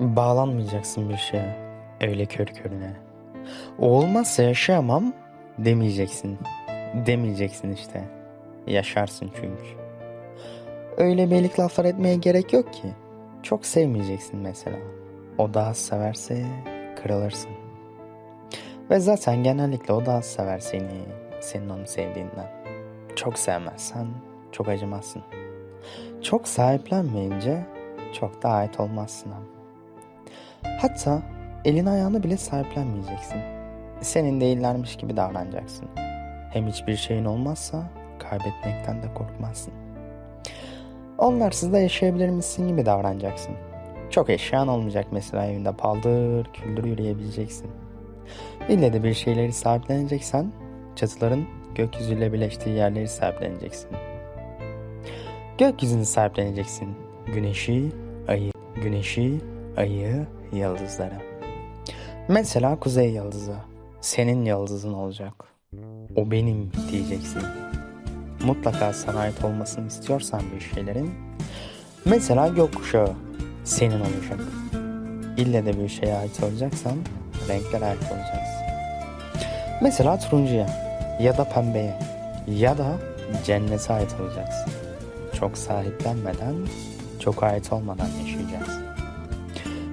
Bağlanmayacaksın bir şeye. Öyle kör körüne. O olmazsa yaşayamam demeyeceksin. Demeyeceksin işte. Yaşarsın çünkü. Öyle beylik laflar etmeye gerek yok ki. Çok sevmeyeceksin mesela. O daha severse kırılırsın. Ve zaten genellikle o daha sever seni, senin onu sevdiğinden. Çok sevmezsen çok acımazsın. Çok sahiplenmeyince çok da ait olmazsın hem. Hatta elin ayağını bile sahiplenmeyeceksin. Senin değillermiş gibi davranacaksın. Hem hiçbir şeyin olmazsa kaybetmekten de korkmazsın. Onlarsız da yaşayabilirmişsin gibi davranacaksın. Çok eşyan olmayacak mesela evinde paldır küldür yürüyebileceksin. İlle de bir şeyleri sahipleneceksen çatıların gökyüzüyle birleştiği yerleri sahipleneceksin. Gökyüzünü sahipleneceksin. Güneşi, ayı, güneşi, ayı, yıldızları. Mesela kuzey yıldızı. Senin yıldızın olacak. O benim diyeceksin. Mutlaka sana ait olmasını istiyorsan bir şeylerin. Mesela gökkuşağı senin olacak. İlle de bir şeye ait olacaksan renklere ait olacaksın. Mesela turuncuya ya da pembeye ya da cennete ait olacaksın. Çok sahiplenmeden, çok ait olmadan yaşayacaksın.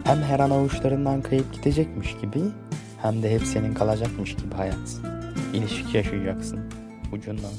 Hem her an avuçlarından kayıp gidecekmiş gibi hem de hep senin kalacakmış gibi hayat. İlişki yaşayacaksın ucundan.